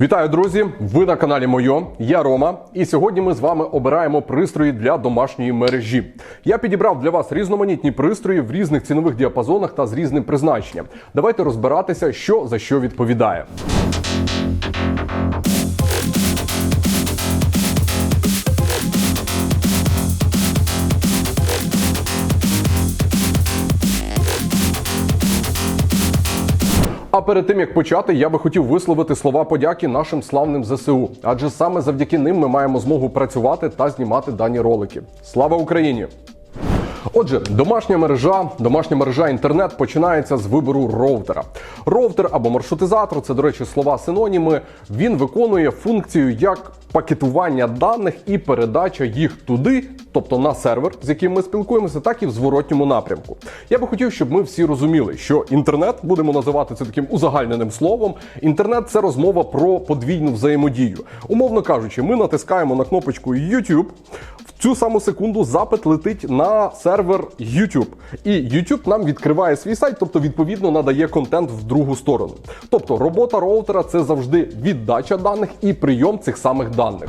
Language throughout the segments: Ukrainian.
Вітаю, друзі! Ви на каналі Мойо. Я Рома, і сьогодні ми з вами обираємо пристрої для домашньої мережі. Я підібрав для вас різноманітні пристрої в різних цінових діапазонах та з різним призначенням. Давайте розбиратися, що за що відповідає. А перед тим як почати, я би хотів висловити слова подяки нашим славним ЗСУ, адже саме завдяки ним ми маємо змогу працювати та знімати дані ролики. Слава Україні! Отже, домашня мережа, домашня мережа інтернет починається з вибору роутера. Роутер або маршрутизатор це, до речі, слова синоніми. Він виконує функцію як пакетування даних і передача їх туди, тобто на сервер, з яким ми спілкуємося, так і в зворотньому напрямку. Я би хотів, щоб ми всі розуміли, що інтернет будемо називати це таким узагальненим словом. Інтернет це розмова про подвійну взаємодію. Умовно кажучи, ми натискаємо на кнопочку YouTube. В цю саму секунду запит летить на сервер YouTube. І YouTube нам відкриває свій сайт, тобто відповідно надає контент в другу сторону. Тобто робота роутера це завжди віддача даних і прийом цих самих даних.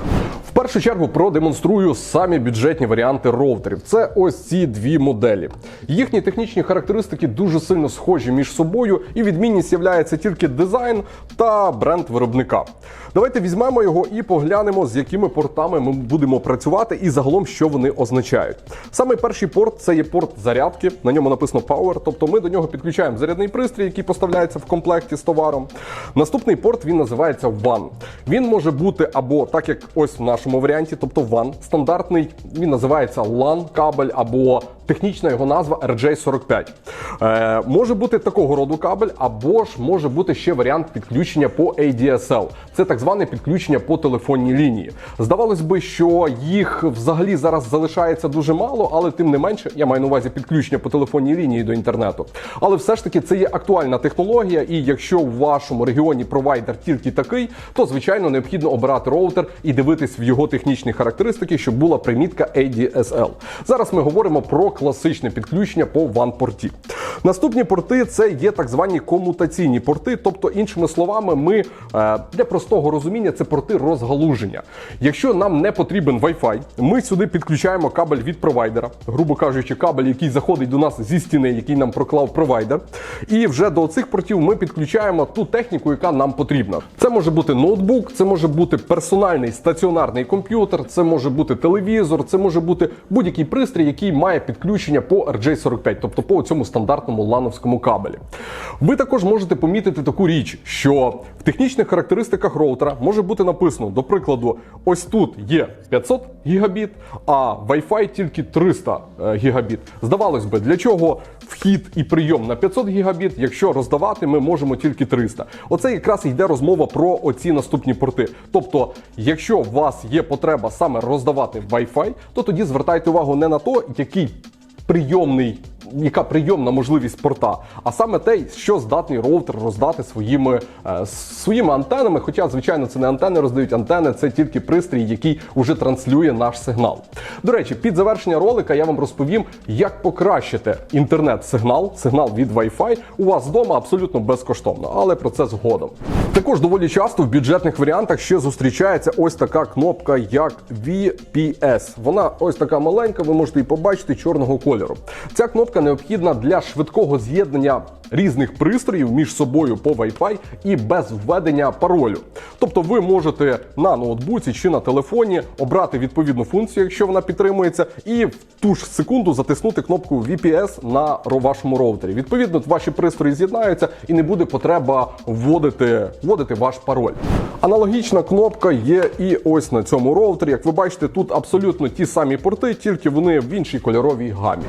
В першу чергу продемонструю самі бюджетні варіанти роутерів. Це ось ці дві моделі. Їхні технічні характеристики дуже сильно схожі між собою, і відмінність являється тільки дизайн та бренд виробника. Давайте візьмемо його і поглянемо, з якими портами ми будемо працювати, і загалом що вони означають. Саме перший порт це є порт зарядки. На ньому написано Power, тобто ми до нього підключаємо зарядний пристрій, який поставляється в комплекті з товаром. Наступний порт він називається WAN. Він може бути або так як ось в нашому варіанті, тобто WAN, стандартний, він називається LAN кабель або технічна його назва RJ45. Е, може бути такого роду кабель, або ж може бути ще варіант підключення по ADSL. Це так зване підключення по телефонній лінії. Здавалось би, що їх взагалі зараз залишається дуже мало, але тим не менше, я маю на увазі підключення по телефонній лінії до інтернету. Але все ж таки це є актуальна технологія, і якщо в вашому регіоні провайдер тільки такий, то звичайно необхідно обирати роутер і дивитись в його технічні характеристики, щоб була примітка ADSL. Зараз ми говоримо про класичне підключення по WAN-порті. Наступні порти це є так звані комутаційні порти, тобто, іншими словами, ми е, для простого розуміння це порти розгалуження. Якщо нам не потрібен Wi-Fi, ми сюди підключаємо кабель від провайдера, грубо кажучи, кабель, який заходить до нас зі стіни, який нам проклав провайдер. І вже до цих портів ми підключаємо ту техніку, яка нам потрібна. Це може бути ноутбук, це може бути персональний стаціонарний комп'ютер, це може бути телевізор, це може бути будь-який пристрій, який має підключення по RJ45, тобто по цьому стандартному лановському кабелі. Ви також можете помітити таку річ, що в технічних характеристиках роутера може бути написано, до прикладу, ось тут є 500 гігабіт, а Wi-Fi тільки 300 е, гігабіт. Здавалось би, для чого вхід і прийом на 500 гігабіт, якщо роздавати ми можемо тільки 300. Оце якраз йде розмова про оці наступні порти. Тобто, якщо у вас є потреба саме роздавати Wi-Fi, то тоді звертайте увагу не на то, який прийомний. Яка прийомна можливість порта, а саме те, що здатний роутер роздати своїми е, своїми антенами. Хоча, звичайно, це не антени роздають антени, це тільки пристрій, який уже транслює наш сигнал. До речі, під завершення ролика я вам розповім, як покращити інтернет-сигнал, сигнал від Wi-Fi у вас вдома абсолютно безкоштовно, але про це згодом. Також доволі часто в бюджетних варіантах ще зустрічається ось така кнопка, як VPS. Вона ось така маленька, ви можете її побачити чорного кольору. Ця кнопка необхідна для швидкого з'єднання різних пристроїв між собою по Wi-Fi і без введення паролю. Тобто ви можете на ноутбуці чи на телефоні обрати відповідну функцію, якщо вона підтримується, і в ту ж секунду затиснути кнопку VPS на вашому роутері. Відповідно, ваші пристрої з'єднаються і не буде потреба вводити, вводити ваш пароль. Аналогічна кнопка є і ось на цьому роутері. Як ви бачите, тут абсолютно ті самі порти, тільки вони в іншій кольоровій гамі.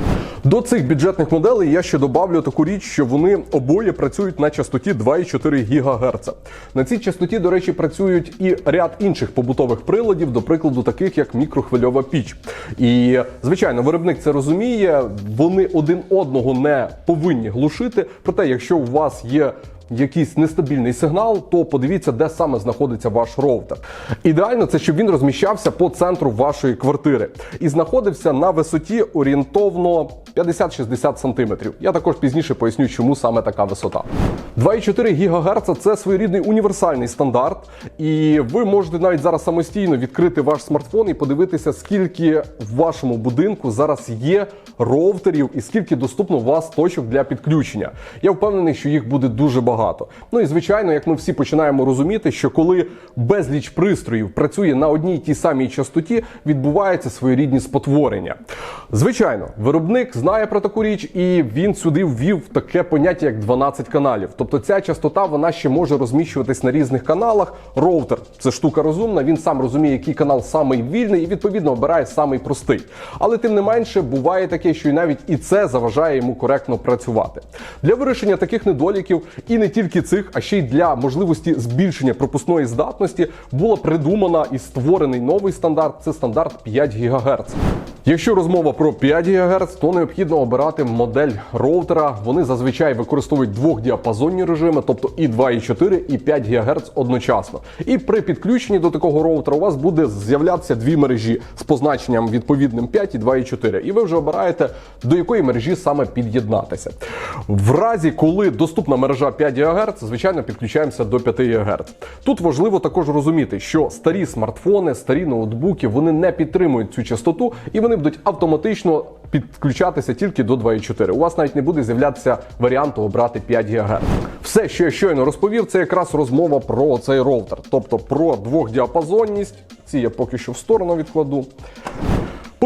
До цих бюджетних моделей я ще добавлю таку річ, що вони обоє працюють на частоті 2,4 ГГц. На цій частоті, до речі, працюють і ряд інших побутових приладів, до прикладу, таких як мікрохвильова піч. І звичайно, виробник це розуміє. Вони один одного не повинні глушити. Проте, якщо у вас є якийсь нестабільний сигнал, то подивіться, де саме знаходиться ваш роутер. Ідеально це щоб він розміщався по центру вашої квартири і знаходився на висоті орієнтовно 50-60 см. Я також пізніше поясню, чому саме така висота. 2,4 ГГц – це своєрідний універсальний стандарт, і ви можете навіть зараз самостійно відкрити ваш смартфон і подивитися, скільки в вашому будинку зараз є роутерів і скільки доступно у вас точок для підключення. Я впевнений, що їх буде дуже багато. Ну і звичайно, як ми всі починаємо розуміти, що коли безліч пристроїв працює на одній тій самій частоті, відбуваються своєрідні спотворення. Звичайно, виробник знає про таку річ, і він сюди ввів таке поняття, як 12 каналів. Тобто ця частота вона ще може розміщуватись на різних каналах. Роутер це штука розумна. Він сам розуміє, який канал самий вільний, і відповідно обирає самий простий. Але тим не менше буває таке, що і навіть і це заважає йому коректно працювати. Для вирішення таких недоліків, і не тільки цих, а ще й для можливості збільшення пропускної здатності, була придумана і створений новий стандарт. Це стандарт 5 ГГц. Якщо розмова про 5 ГГц, то необхідно обирати модель роутера. Вони зазвичай використовують двохдіапазонні режими, тобто і 2,4, і 5 ГГц одночасно. І при підключенні до такого роутера у вас буде з'являтися дві мережі з позначенням відповідним 5 і 2,4. І ви вже обираєте, до якої мережі саме під'єднатися. В разі, коли доступна мережа 5 ГГц, звичайно, підключаємося до 5 ГГц. Тут важливо також розуміти, що старі смартфони, старі ноутбуки вони не підтримують цю частоту і вони будуть автоматично підключатися тільки до 2,4. У вас навіть не буде з'являтися варіанту обрати 5 ГГц. Все, що я щойно розповів, це якраз розмова про цей роутер, тобто про двохдіапазонність. Ці я поки що в сторону відкладу.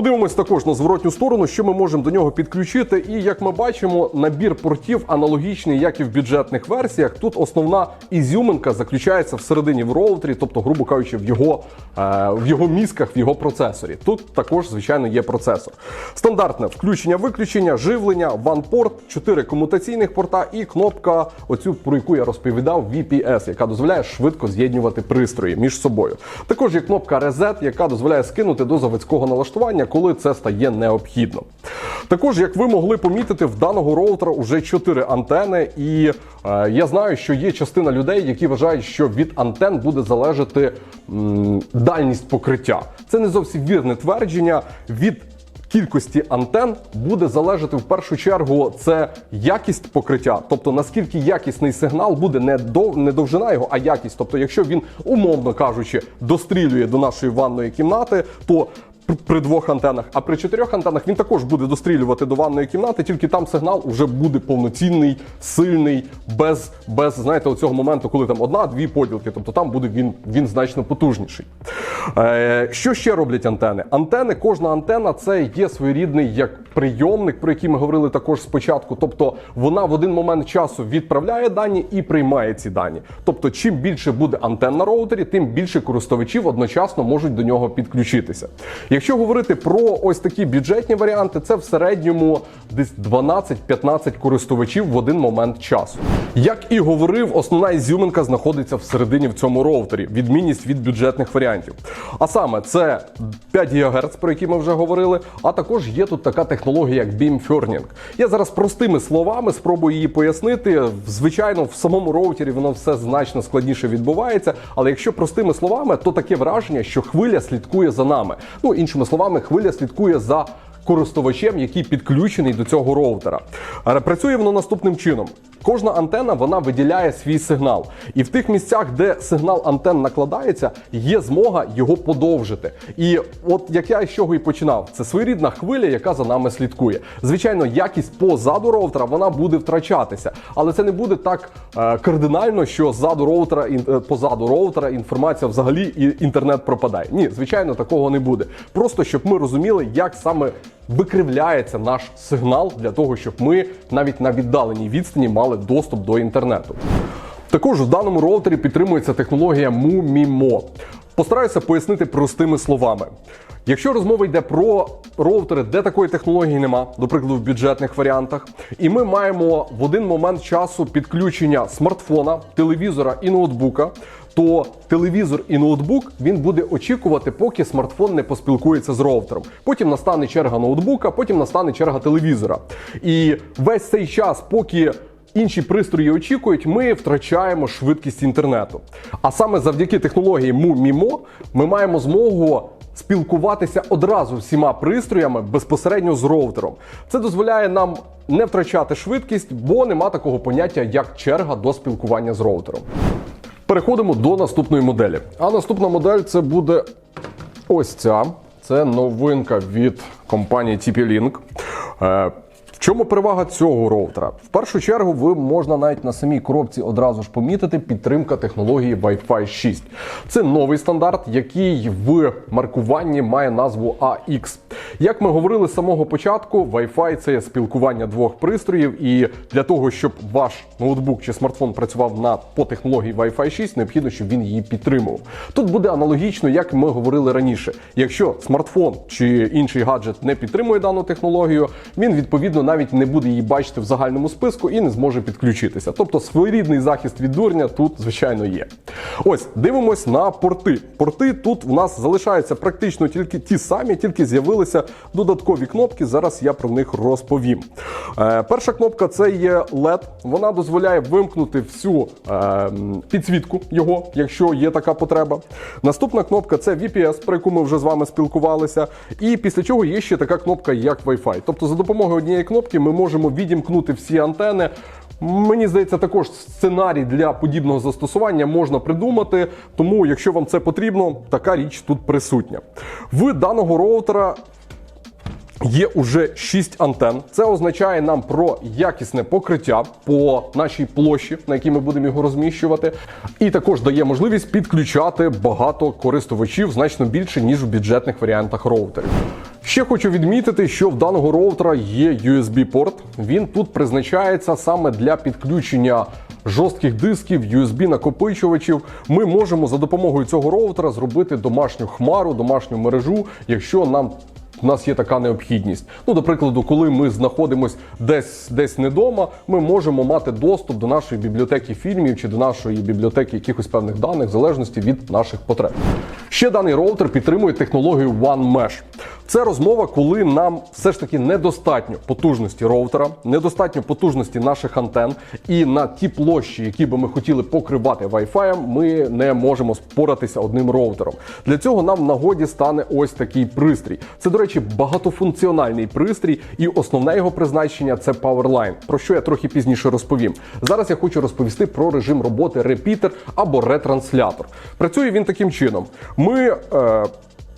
Подивимось також на зворотню сторону, що ми можемо до нього підключити. І як ми бачимо, набір портів аналогічний, як і в бюджетних версіях. Тут основна ізюминка заключається всередині в роутері, тобто, грубо кажучи, в його, е, в його мізках, в його процесорі. Тут також, звичайно, є процесор. Стандартне включення-виключення, живлення, OnePort, 4 комутаційних порта і кнопка, оцю про яку я розповідав, VPS, яка дозволяє швидко з'єднувати пристрої між собою. Також є кнопка Reset, яка дозволяє скинути до заводського налаштування, коли це стає необхідно. Також, як ви могли помітити, в даного роутера вже 4 антени, і е, я знаю, що є частина людей, які вважають, що від антен буде залежати м, дальність покриття. Це не зовсім вірне твердження. Від кількості антен буде залежати в першу чергу це якість покриття, тобто наскільки якісний сигнал буде не дов, не довжина його, а якість. Тобто, якщо він, умовно кажучи, дострілює до нашої ванної кімнати, то при двох антенах, а при чотирьох антенах він також буде дострілювати до ванної кімнати, тільки там сигнал вже буде повноцінний, сильний, без, без знаєте, оцього моменту, коли там одна-дві поділки, тобто там буде він, він значно потужніший. Е, що ще роблять антени? Антени, кожна антена це є своєрідний як прийомник, про який ми говорили також спочатку. Тобто вона в один момент часу відправляє дані і приймає ці дані. Тобто, чим більше буде антен на роутері, тим більше користувачів одночасно можуть до нього підключитися. Якщо говорити про ось такі бюджетні варіанти, це в середньому десь 12-15 користувачів в один момент часу. Як і говорив, основна ізюминка знаходиться всередині в цьому роутері, відмінність від бюджетних варіантів. А саме це 5 ГГц, про які ми вже говорили. А також є тут така технологія, як Beam Ferning. Я зараз простими словами спробую її пояснити. Звичайно, в самому роутері воно все значно складніше відбувається. Але якщо простими словами, то таке враження, що хвиля слідкує за нами. Ну іншими словами, хвиля слідкує за. Користувачем, який підключений до цього роутера. Працює воно наступним чином. Кожна антена вона виділяє свій сигнал, і в тих місцях, де сигнал антен накладається, є змога його подовжити. І от як я з чого і починав, це своєрідна хвиля, яка за нами слідкує. Звичайно, якість позаду роутера вона буде втрачатися, але це не буде так е, кардинально, що ззаду роутера е, позаду роутера інформація взагалі і інтернет пропадає. Ні, звичайно, такого не буде. Просто щоб ми розуміли, як саме викривляється наш сигнал для того, щоб ми навіть на віддаленій відстані мали доступ до інтернету. Також в даному роутері підтримується технологія MUMIMO. Постараюся пояснити простими словами. Якщо розмова йде про роутери, де такої технології нема, до прикладу, в бюджетних варіантах, і ми маємо в один момент часу підключення смартфона, телевізора і ноутбука, то телевізор і ноутбук він буде очікувати, поки смартфон не поспілкується з роутером. Потім настане черга ноутбука, потім настане черга телевізора. І весь цей час, поки інші пристрої очікують, ми втрачаємо швидкість інтернету. А саме завдяки технології MU-MIMO ми маємо змогу спілкуватися одразу всіма пристроями безпосередньо з роутером. Це дозволяє нам не втрачати швидкість, бо нема такого поняття, як черга до спілкування з роутером. Переходимо до наступної моделі. А наступна модель це буде ось ця. Це новинка від компанії TP-Link. Чому перевага цього роутера? В першу чергу, ви можна навіть на самій коробці одразу ж помітити підтримка технології Wi-Fi 6. Це новий стандарт, який в маркуванні має назву AX. Як ми говорили з самого початку, Wi-Fi це спілкування двох пристроїв, і для того, щоб ваш ноутбук чи смартфон працював на по технології Wi-Fi 6, необхідно, щоб він її підтримував. Тут буде аналогічно, як ми говорили раніше. Якщо смартфон чи інший гаджет не підтримує дану технологію, він відповідно навіть не буде її бачити в загальному списку і не зможе підключитися. Тобто своєрідний захист від дурня тут, звичайно, є. Ось дивимось на порти. Порти тут у нас залишаються практично тільки ті самі, тільки з'явилися додаткові кнопки. Зараз я про них розповім. Е, перша кнопка це є LED. Вона дозволяє вимкнути всю е, підсвітку його, якщо є така потреба. Наступна кнопка це VPS, про яку ми вже з вами спілкувалися. І після чого є ще така кнопка, як Wi-Fi. Тобто, за допомогою однієї кнопки ми можемо відімкнути всі антени. Мені здається, також сценарій для подібного застосування можна придумати. Тому, якщо вам це потрібно, така річ тут присутня. В даного роутера Є уже 6 антен. Це означає нам про якісне покриття по нашій площі, на якій ми будемо його розміщувати, і також дає можливість підключати багато користувачів значно більше ніж в бюджетних варіантах роутерів. Ще хочу відмітити, що в даного роутера є USB-порт. Він тут призначається саме для підключення жорстких дисків, USB-накопичувачів. Ми можемо за допомогою цього роутера зробити домашню хмару, домашню мережу, якщо нам у нас є така необхідність. Ну, до прикладу, коли ми знаходимося десь десь не вдома, ми можемо мати доступ до нашої бібліотеки фільмів чи до нашої бібліотеки якихось певних даних, в залежності від наших потреб. Ще даний роутер підтримує технологію One Mesh. Це розмова, коли нам все ж таки недостатньо потужності роутера, недостатньо потужності наших антен, і на ті площі, які би ми хотіли покривати Wi-Fi, ми не можемо споратися одним роутером. Для цього нам в нагоді стане ось такий пристрій. Це, до речі, багатофункціональний пристрій, і основне його призначення це Powerline, про що я трохи пізніше розповім. Зараз я хочу розповісти про режим роботи репітер або ретранслятор. Працює він таким чином. Ми. Е,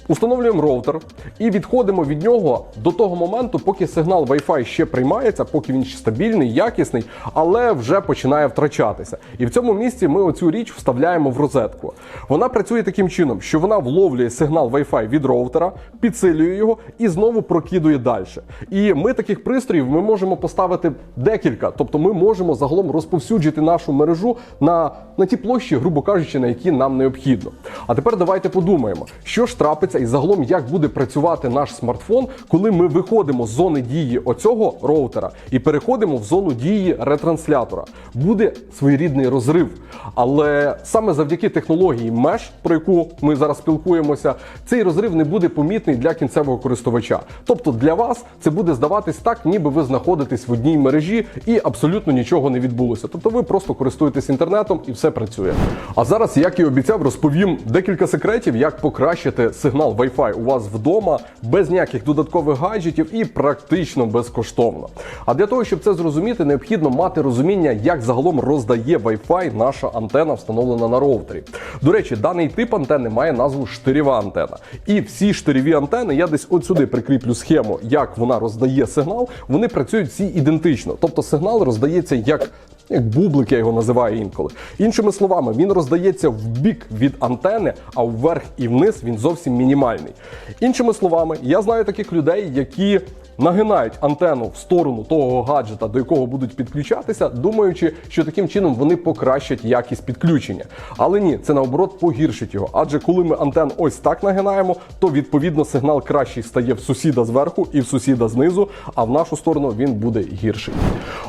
Установлюємо роутер і відходимо від нього до того моменту, поки сигнал Wi-Fi ще приймається, поки він ще стабільний, якісний, але вже починає втрачатися. І в цьому місці ми оцю річ вставляємо в розетку. Вона працює таким чином, що вона вловлює сигнал Wi-Fi від роутера, підсилює його і знову прокидує далі. І ми таких пристроїв ми можемо поставити декілька, тобто ми можемо загалом розповсюджити нашу мережу на, на ті площі, грубо кажучи, на які нам необхідно. А тепер давайте подумаємо, що ж трапиться і загалом як буде працювати наш смартфон, коли ми виходимо з зони дії оцього роутера і переходимо в зону дії ретранслятора. Буде своєрідний розрив. Але саме завдяки технології Mesh, про яку ми зараз спілкуємося, цей розрив не буде помітний для кінцевого користувача. Тобто для вас це буде здаватись так, ніби ви знаходитесь в одній мережі і абсолютно нічого не відбулося. Тобто ви просто користуєтесь інтернетом і все працює. А зараз, як і обіцяв, розповім декілька секретів, як покращити сигнал Wi-Fi у вас вдома без ніяких додаткових гаджетів і практично безкоштовно. А для того, щоб це зрозуміти, необхідно мати розуміння, як загалом роздає Wi-Fi наша антена, встановлена на роутері. До речі, даний тип антени має назву штирєва антена. І всі штирєві антени, я десь от сюди прикріплю схему, як вона роздає сигнал. Вони працюють всі ідентично. Тобто сигнал роздається як як бублик, я його називаю інколи. Іншими словами, він роздається в бік від антени, а вверх і вниз він зовсім мінімальний. Іншими словами, я знаю таких людей, які нагинають антенну в сторону того гаджета, до якого будуть підключатися, думаючи, що таким чином вони покращать якість підключення. Але ні, це наоборот погіршить його. Адже коли ми антенну ось так нагинаємо, то відповідно сигнал кращий стає в сусіда зверху і в сусіда знизу, а в нашу сторону він буде гірший.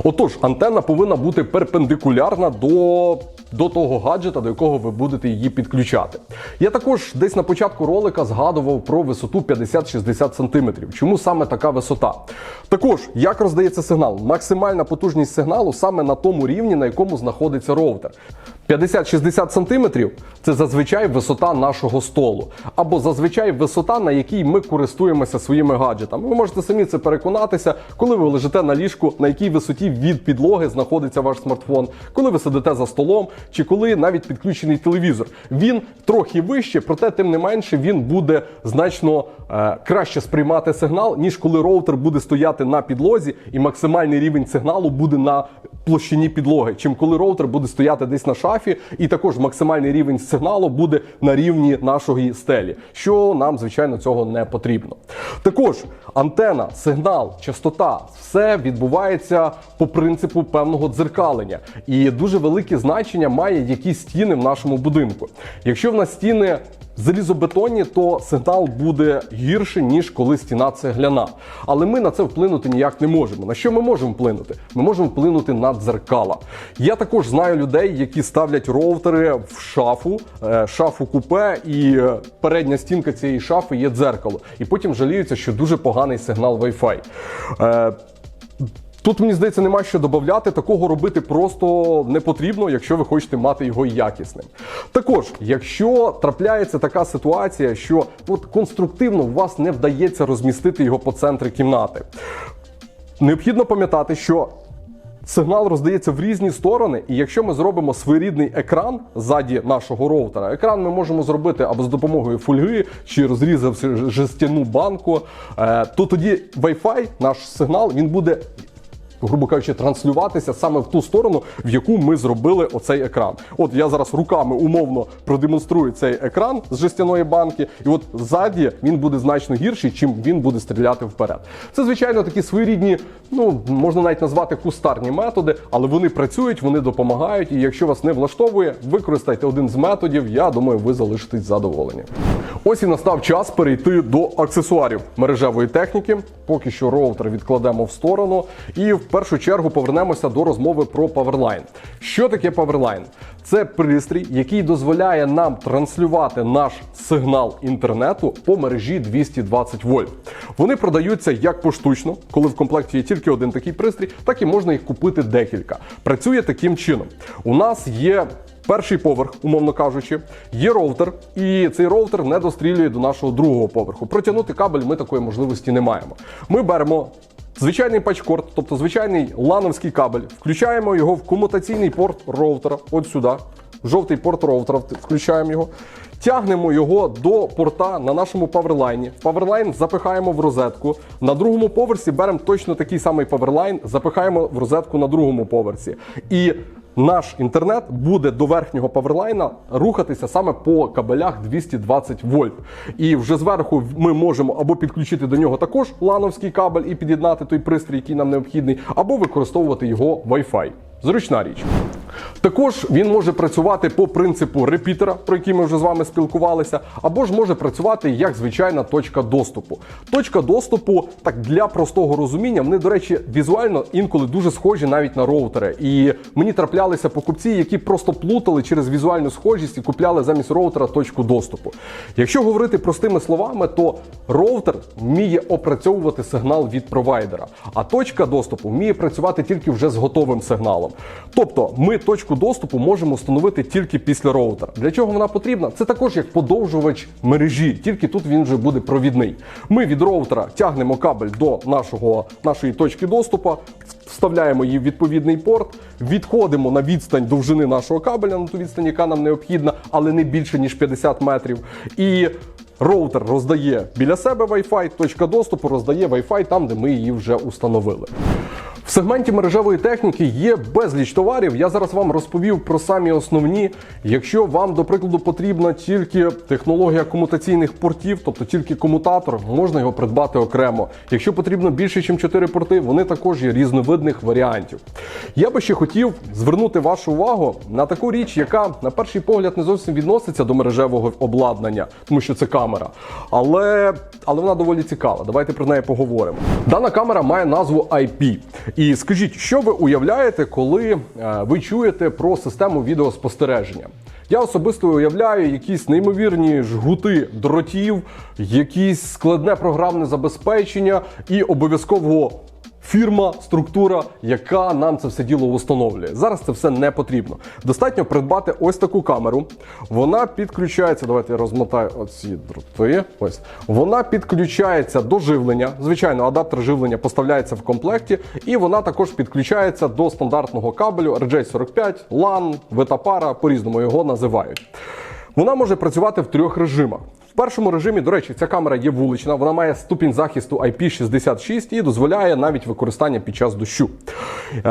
Отож, антенна повинна бути перпендикулярна до. До того гаджета, до якого ви будете її підключати. Я також десь на початку ролика згадував про висоту 50-60 см. Чому саме така висота? Частота. Також, як роздається сигнал? Максимальна потужність сигналу саме на тому рівні, на якому знаходиться роутер. 50-60 см це зазвичай висота нашого столу, або зазвичай висота, на якій ми користуємося своїми гаджетами. Ви можете самі це переконатися, коли ви лежите на ліжку, на якій висоті від підлоги знаходиться ваш смартфон, коли ви сидите за столом, чи коли навіть підключений телевізор. Він трохи вище, проте тим не менше він буде значно е, краще сприймати сигнал, ніж коли роутер буде стояти на підлозі, і максимальний рівень сигналу буде на площині підлоги, чим коли роутер буде стояти десь на шафі, і також максимальний рівень сигналу буде на рівні нашої стелі, що нам, звичайно, цього не потрібно. Також антена, сигнал, частота все відбувається по принципу певного дзеркалення, і дуже велике значення має які стіни в нашому будинку. Якщо в нас стіни залізобетонні, то сигнал буде гірше, ніж коли стіна цегляна. Але ми на це вплинути ніяк не можемо. На що ми можемо вплинути? Ми можемо вплинути на дзеркала. Я також знаю людей, які ставлять роутери в шафу, е, шафу купе, і е, передня стінка цієї шафи є дзеркало. І потім жаліються, що дуже поганий сигнал Wi-Fi. Тут мені здається, нема що додати. Такого робити просто не потрібно, якщо ви хочете мати його якісним. Також, якщо трапляється така ситуація, що от конструктивно у вас не вдається розмістити його по центрі кімнати, необхідно пам'ятати, що. Сигнал роздається в різні сторони, і якщо ми зробимо своєрідний екран ззаді нашого роутера, екран ми можемо зробити або з допомогою фольги, чи розрізавши жестяну банку, е, то тоді Wi-Fi, наш сигнал, він буде грубо кажучи, транслюватися саме в ту сторону, в яку ми зробили оцей екран. От я зараз руками умовно продемонструю цей екран з жестяної банки, і от ззаді він буде значно гірший, чим він буде стріляти вперед. Це звичайно такі своєрідні, ну можна навіть назвати кустарні методи, але вони працюють, вони допомагають. І якщо вас не влаштовує, використайте один з методів. Я думаю, ви залишитесь задоволені. Ось і настав час перейти до аксесуарів мережевої техніки. Поки що роутер відкладемо в сторону, і в першу чергу повернемося до розмови про Powerline. Що таке Powerline? Це пристрій, який дозволяє нам транслювати наш сигнал інтернету по мережі 220 вольт. Вони продаються як поштучно, коли в комплекті є тільки один такий пристрій, так і можна їх купити декілька. Працює таким чином. У нас є Перший поверх, умовно кажучи, є роутер, і цей роутер не дострілює до нашого другого поверху. Протягнути кабель ми такої можливості не маємо. Ми беремо звичайний пачкорд, тобто звичайний лановський кабель, включаємо його в комутаційний порт роутера, от сюди, жовтий порт роутера, включаємо його. Тягнемо його до порта на нашому паверлайні. Паверлайн запихаємо в розетку. На другому поверсі беремо точно такий самий паверлайн, запихаємо в розетку на другому поверсі. І наш інтернет буде до верхнього паверлайна рухатися саме по кабелях 220 вольт. І вже зверху ми можемо або підключити до нього також лановський кабель і під'єднати той пристрій, який нам необхідний, або використовувати його Wi-Fi. Зручна річ. Також він може працювати по принципу репітера, про який ми вже з вами спілкувалися, або ж може працювати як звичайна точка доступу. Точка доступу, так для простого розуміння, вони, до речі, візуально інколи дуже схожі навіть на роутери. І мені траплялися покупці, які просто плутали через візуальну схожість і купляли замість роутера точку доступу. Якщо говорити простими словами, то роутер вміє опрацьовувати сигнал від провайдера, а точка доступу вміє працювати тільки вже з готовим сигналом. Тобто ми точку доступу можемо встановити тільки після роутера. Для чого вона потрібна? Це також як подовжувач мережі, тільки тут він вже буде провідний. Ми від роутера тягнемо кабель до нашого, нашої точки доступу, вставляємо її в відповідний порт, відходимо на відстань довжини нашого кабеля, на ту відстань, яка нам необхідна, але не більше ніж 50 метрів. І Роутер роздає біля себе Wi-Fi, точка доступу роздає Wi-Fi там, де ми її вже установили. В сегменті мережевої техніки є безліч товарів. Я зараз вам розповів про самі основні. Якщо вам, до прикладу, потрібна тільки технологія комутаційних портів, тобто тільки комутатор, можна його придбати окремо. Якщо потрібно більше, ніж 4 порти, вони також є різновидних варіантів. Я би ще хотів звернути вашу увагу на таку річ, яка на перший погляд не зовсім відноситься до мережевого обладнання, тому що це камера. Але, але вона доволі цікава. Давайте про неї поговоримо. Дана камера має назву IP. І скажіть, що ви уявляєте, коли е, ви чуєте про систему відеоспостереження? Я особисто уявляю якісь неймовірні жгути дротів, якісь складне програмне забезпечення і обов'язково фірма, структура, яка нам це все діло установлює. Зараз це все не потрібно. Достатньо придбати ось таку камеру. Вона підключається. Давайте я розмотаю оці дроти. Ось вона підключається до живлення. Звичайно, адаптер живлення поставляється в комплекті, і вона також підключається до стандартного кабелю RJ45, LAN, Витапара, по-різному його називають. Вона може працювати в трьох режимах. В першому режимі, до речі, ця камера є вулична, вона має ступінь захисту IP66 і дозволяє навіть використання під час дощу. Е,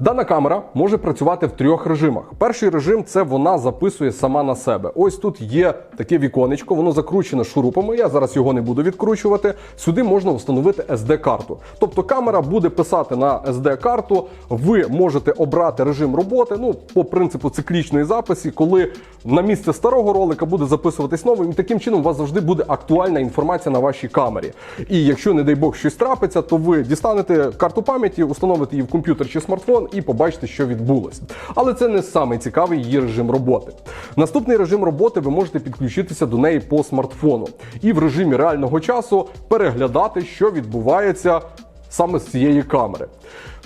дана камера може працювати в трьох режимах. Перший режим це вона записує сама на себе. Ось тут є таке віконечко, воно закручене шурупами. Я зараз його не буду відкручувати. Сюди можна встановити SD-карту. Тобто камера буде писати на SD-карту. Ви можете обрати режим роботи. Ну, по принципу циклічної записі, коли на місце старого ролика буде записуватись новий, і таким чином вас завжди буде актуальна інформація на вашій камері. І якщо, не дай Бог, щось трапиться, то ви дістанете карту пам'яті, установите її в комп'ютер чи смартфон і побачите, що відбулося. Але це не самий цікавий її режим роботи. Наступний режим роботи ви можете підключитися до неї по смартфону і в режимі реального часу переглядати, що відбувається саме з цієї камери.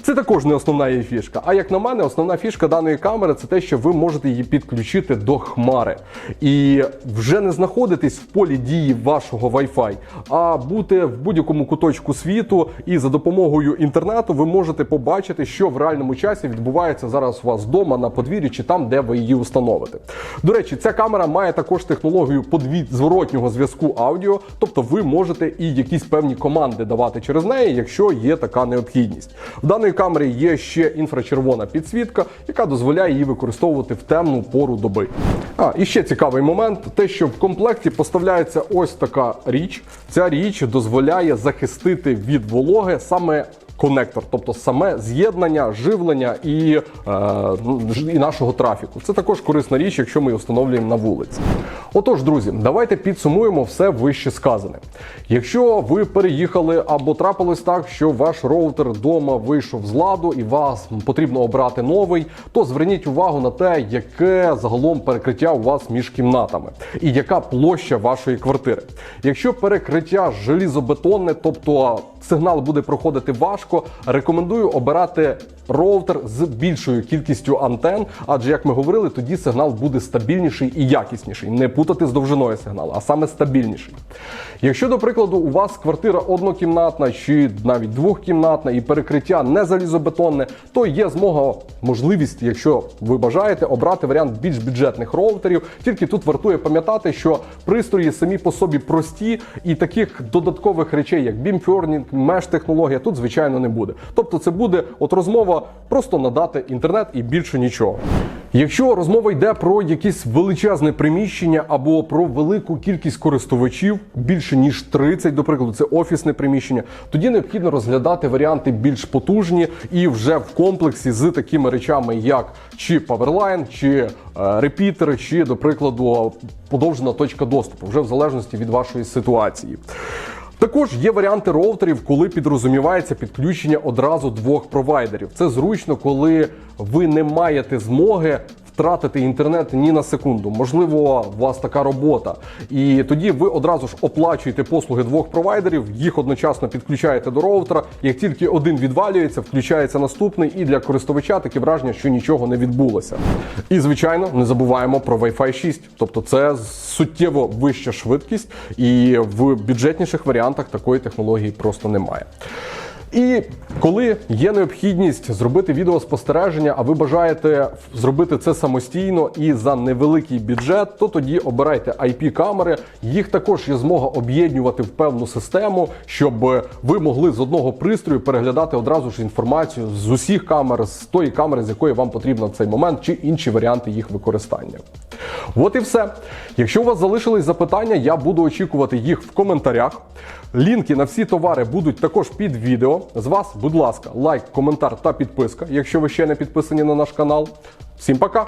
Це також не основна її фішка. А як на мене, основна фішка даної камери це те, що ви можете її підключити до хмари і вже не знаходитись в полі дії вашого Wi-Fi, а бути в будь-якому куточку світу, і за допомогою інтернету ви можете побачити, що в реальному часі відбувається зараз у вас вдома на подвір'ї чи там, де ви її установите. До речі, ця камера має також технологію подвід зворотнього зв'язку аудіо, тобто ви можете і якісь певні команди давати через неї, якщо є така необхідність. В даної камері є ще інфрачервона підсвітка, яка дозволяє її використовувати в темну пору доби. А і ще цікавий момент: те, що в комплекті поставляється ось така річ. Ця річ дозволяє захистити від вологи саме. Конектор, тобто саме з'єднання, живлення і, е, і нашого трафіку. Це також корисна річ, якщо ми її встановлюємо на вулиці. Отож, друзі, давайте підсумуємо все вище сказане. Якщо ви переїхали або трапилось так, що ваш роутер вдома вийшов з ладу і вас потрібно обрати новий, то зверніть увагу на те, яке загалом перекриття у вас між кімнатами і яка площа вашої квартири. Якщо перекриття желізобетонне, тобто сигнал буде проходити важко, рекомендую обирати роутер з більшою кількістю антен, адже як ми говорили, тоді сигнал буде стабільніший і якісніший. Не путати з довжиною сигналу, а саме стабільніший. Якщо, до прикладу, у вас квартира однокімнатна чи навіть двохкімнатна і перекриття не залізобетонне, то є змога, можливість, якщо ви бажаєте, обрати варіант більш бюджетних роутерів. Тільки тут вартує пам'ятати, що пристрої самі по собі прості, і таких додаткових речей, як бімфьорнінг, меш технологія, тут звичайно не буде. Тобто, це буде от розмова просто надати інтернет і більше нічого. Якщо розмова йде про якесь величезне приміщення або про велику кількість користувачів, більше ніж 30, до прикладу, це офісне приміщення, тоді необхідно розглядати варіанти більш потужні і вже в комплексі з такими речами, як чи Powerline, чи е, репітери, чи, до прикладу, подовжена точка доступу, вже в залежності від вашої ситуації. Також є варіанти роутерів, коли підрозумівається підключення одразу двох провайдерів. Це зручно, коли ви не маєте змоги втратити інтернет ні на секунду. Можливо, у вас така робота. І тоді ви одразу ж оплачуєте послуги двох провайдерів, їх одночасно підключаєте до роутера. Як тільки один відвалюється, включається наступний, і для користувача таке враження, що нічого не відбулося. І звичайно, не забуваємо про Wi-Fi 6. Тобто, це суттєво вища швидкість, і в бюджетніших варіантах такої технології просто немає. І коли є необхідність зробити відеоспостереження, а ви бажаєте зробити це самостійно і за невеликий бюджет, то тоді обирайте IP-камери. Їх також є змога об'єднувати в певну систему, щоб ви могли з одного пристрою переглядати одразу ж інформацію з усіх камер, з тої камери, з якої вам потрібно в цей момент, чи інші варіанти їх використання. От і все. Якщо у вас залишились запитання, я буду очікувати їх в коментарях. Лінки на всі товари будуть також під відео. З вас, будь ласка, лайк, коментар та підписка, якщо ви ще не підписані на наш канал. Всім пока!